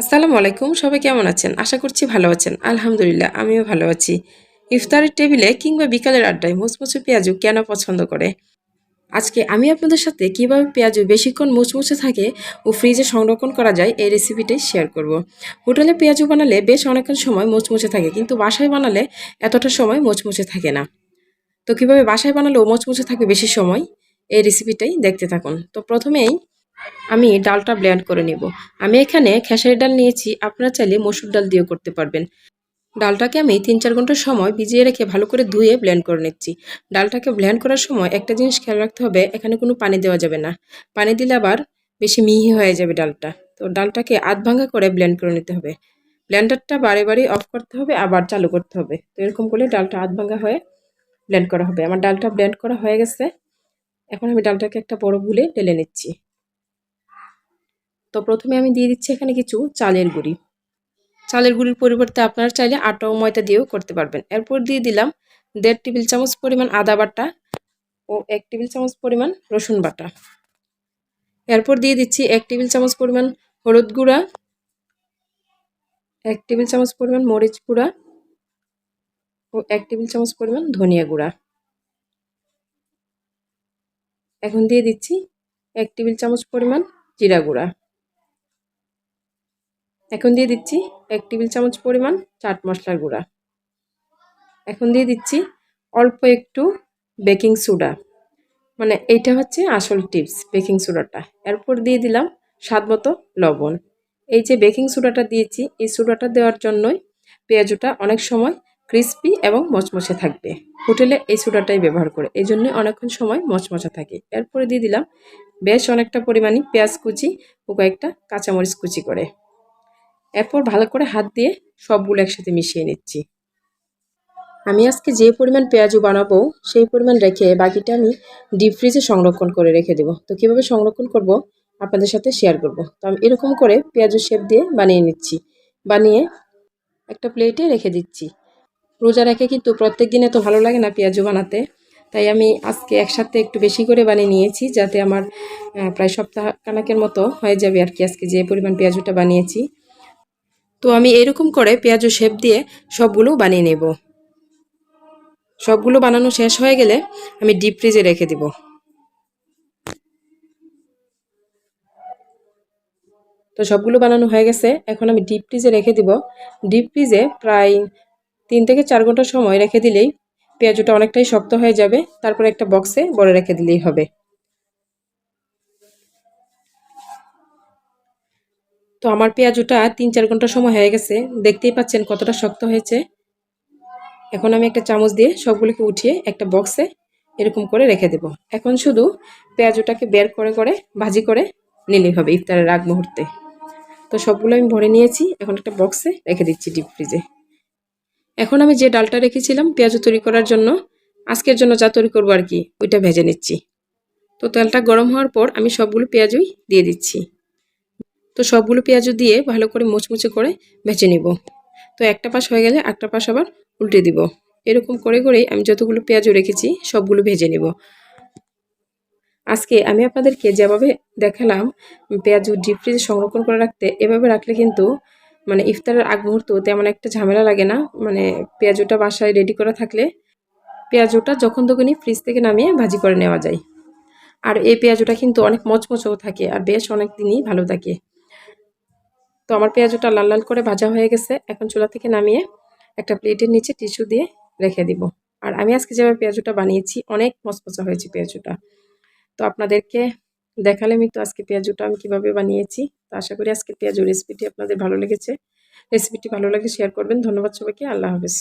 আসসালামু আলাইকুম, সবাই কেমন আছেন? আশা করছি ভালো আছেন। আলহামদুলিল্লাহ, আমিও ভালো আছি। ইফতারের টেবিলে কিংবা বিকালের আড্ডায় মুচমুচে পেঁয়াজু কেন পছন্দ করে? আজকে আমি আপনাদের সাথে কীভাবে পেঁয়াজু বেশিক্ষণ মুচমুচে থাকে ও ফ্রিজে সংরক্ষণ করা যায় এই রেসিপিটাই শেয়ার করব। হোটেলে পেঁয়াজু বানালে বেশ অনেকক্ষণ সময় মুচমুচে থাকে, কিন্তু বাসায় বানালে এতটা সময় মুচমুচে থাকে না। তো কীভাবে বাসায় বানালেও মুচমুচে থাকবে বেশি সময়? এই রেসিপিটাই দেখতে থাকুন। তো প্রথমেই আমি ডালটা ব্ল্যান্ড করে নেব। আমি এখানে খেসারি ডাল নিয়েছি, আপনারা চাইলে মসুর ডাল দিয়েও করতে পারবেন। ডালটাকে আমি তিন চার ঘণ্টার সময় ভিজিয়ে রেখে ভালো করে ধুয়ে ব্ল্যান্ড করে নিচ্ছি। ডালটাকে ব্ল্যান্ড করার সময় একটা জিনিস খেয়াল রাখতে হবে, এখানে কোনো পানি দেওয়া যাবে না। পানি দিলে আবার বেশি মিহি হয়ে যাবে ডালটা। তো ডালটাকে আধ ভাঙ্গা করে ব্ল্যান্ড করে নিতে হবে। ব্ল্যান্ডারটা বারে বারে অফ করতে হবে, আবার চালু করতে হবে। তো এরকম করলে ডালটা আধ ভাঙ্গা হয়ে ব্ল্যান্ড করা হবে। আমার ডালটা ব্ল্যান্ড করা হয়ে গেছে। এখন আমি ডালটাকে একটা বড় ভুলে ঢেলে নিচ্ছি। তো প্রথমে আমি দিয়ে দিচ্ছি এখানে কিছু চালের গুঁড়ি। চালের গুঁড়ির পরিবর্তে আপনারা চাইলে আটা ও ময়দা দিয়েও করতে পারবেন। এরপর দিয়ে দিলাম দেড় টেবিল চামচ পরিমাণ আদা বাটা ও এক টেবিল চামচ পরিমাণ রসুন বাটা। এরপর দিয়ে দিচ্ছি এক টেবিল চামচ পরিমাণ হলুদ গুঁড়া, এক টেবিল চামচ পরিমাণ মরিচ গুঁড়া ও এক টেবিল চামচ পরিমাণ ধনিয়া গুঁড়া। এখন দিয়ে দিচ্ছি এক টেবিল চামচ পরিমাণ জিরা গুঁড়া। এখন দিয়ে দিচ্ছি এক টেবিল চামচ পরিমাণ চাট মশলার গুঁড়া। এখন দিয়ে দিচ্ছি অল্প একটু বেকিং সোডা। মানে এইটা হচ্ছে আসল টিপস বেকিং সোডাটা। এরপর দিয়ে দিলাম স্বাদ মতো লবণ। এই যে বেকিং সোডাটা দিয়েছি, এই সোডাটা দেওয়ার জন্যই পেঁয়াজটা অনেক সময় ক্রিস্পি এবং মচমচে থাকবে। হোটেলে এই সোডাটাই ব্যবহার করে, এই জন্য অনেকক্ষণ সময় মচমচা থাকে। এরপরে দিয়ে দিলাম বেশ অনেকটা পরিমাণে পেঁয়াজ কুচি ও কয়েকটা কাঁচামরিচ কুচি করে। এরপর ভালো করে হাত দিয়ে সবগুলো একসাথে মিশিয়ে নিচ্ছি। আমি আজকে যে পরিমাণ পেঁয়াজু বানাবো, সেই পরিমাণ রেখে বাকিটা আমি ডিপ ফ্রিজে সংরক্ষণ করে রেখে দেবো। তো কীভাবে সংরক্ষণ করব আপনাদের সাথে শেয়ার করব। তো আমি এরকম করে পেঁয়াজু শেপ দিয়ে বানিয়ে নিচ্ছি। বানিয়ে একটা প্লেটে রেখে দিচ্ছি। রোজা রেখে কিন্তু প্রত্যেক দিনে তো ভালো লাগে না পেঁয়াজু বানাতে। তাই আমি আজকে একসাথে একটু বেশি করে বানিয়ে নিয়েছি যাতে আমার প্রায় সপ্তাহ কানাকের মতো হয়ে যাবে আর কি আজকে যে পরিমাণ পেঁয়াজুটা বানিয়েছি। তো আমি এরকম করে পেঁয়াজু শেপ দিয়ে সবগুলো বানিয়ে নেব। সবগুলো বানানো শেষ হয়ে গেলে আমি ডিপ ফ্রিজে রেখে দিব। তো সবগুলো বানানো হয়ে গেছে। এখন আমি ডিপ ফ্রিজে রেখে দিব। ডিপ ফ্রিজে প্রায় তিন থেকে চার ঘণ্টা সময় রেখে দিলেই পেঁয়াজুটা অনেকটাই শক্ত হয়ে যাবে। তারপর একটা বক্সে বড় রেখে দিলেই হবে। তো আমার পেঁয়াজুটা তিন চার ঘণ্টা সময় হয়ে গেছে। দেখতেই পাচ্ছেন কতটা শক্ত হয়েছে। এখন আমি একটা চামচ দিয়ে সবগুলোকে উঠিয়ে একটা বক্সে এরকম করে রেখে দেব। এখন শুধু পেঁয়াজুটাকে বের করে করে ভাজি করে নিলেই হবে ইফতারের আগ মুহূর্তে। তো সবগুলো আমি ভরে নিয়েছি। এখন একটা বক্সে রেখে দিচ্ছি ডিপ ফ্রিজে। এখন আমি যে ডালটা রেখেছিলাম পেঁয়াজু তৈরি করার জন্য, আজকের জন্য যা তৈরি করব আর কি, ওইটা ভেজে নিচ্ছি। তো তেলটা গরম হওয়ার পর আমি সবগুলো পেঁয়াজুই দিয়ে দিচ্ছি। তো সবগুলো পেঁয়াজু দিয়ে ভালো করে মুচমুচে করে ভেজে নিব। তো একটা পাশ হয়ে গেলে একটা পাশ আবার উল্টে দিব। এরকম করে করেই আমি যতগুলো পেঁয়াজু রেখেছি, সবগুলো ভেজে নিব। আজকে আমি আপনাদেরকে যেভাবে দেখালাম পেঁয়াজ ডিপ ফ্রিজে সংরক্ষণ করে রাখতে, এভাবে রাখলে কিন্তু মানে ইফতারের আগ মুহূর্ত তেমন একটা ঝামেলা লাগে না। মানে পেঁয়াজটা বাসায় রেডি করা থাকলে পেঁয়াজটা যখন তখনই ফ্রিজ থেকে নামিয়ে ভাজি করে নেওয়া যায়। আর এই পেঁয়াজটা কিন্তু অনেক মচমচও থাকে আর বেশ অনেক দিনই ভালো থাকে। তো আমার পেঁয়াজটা লাল লাল করে ভাজা হয়ে গেছে। এখন চুলা থেকে নামিয়ে একটা প্লেটের নিচে টিস্যু দিয়ে রেখে দিব। আর আমি আজকে যেভাবে পেঁয়াজটা বানিয়েছি, অনেক মচমচা হয়েছে পেঁয়াজটা। তো আপনাদেরকে দেখালে আমি তো আজকে পেঁয়াজটা আমি কীভাবে বানিয়েছি। তো আশা করি আজকে পেঁয়াজ রেসিপিটি আপনাদের ভালো লেগেছে। রেসিপিটি ভালো লাগে শেয়ার করবেন। ধন্যবাদ সবাইকে। আল্লাহ হাফেজ।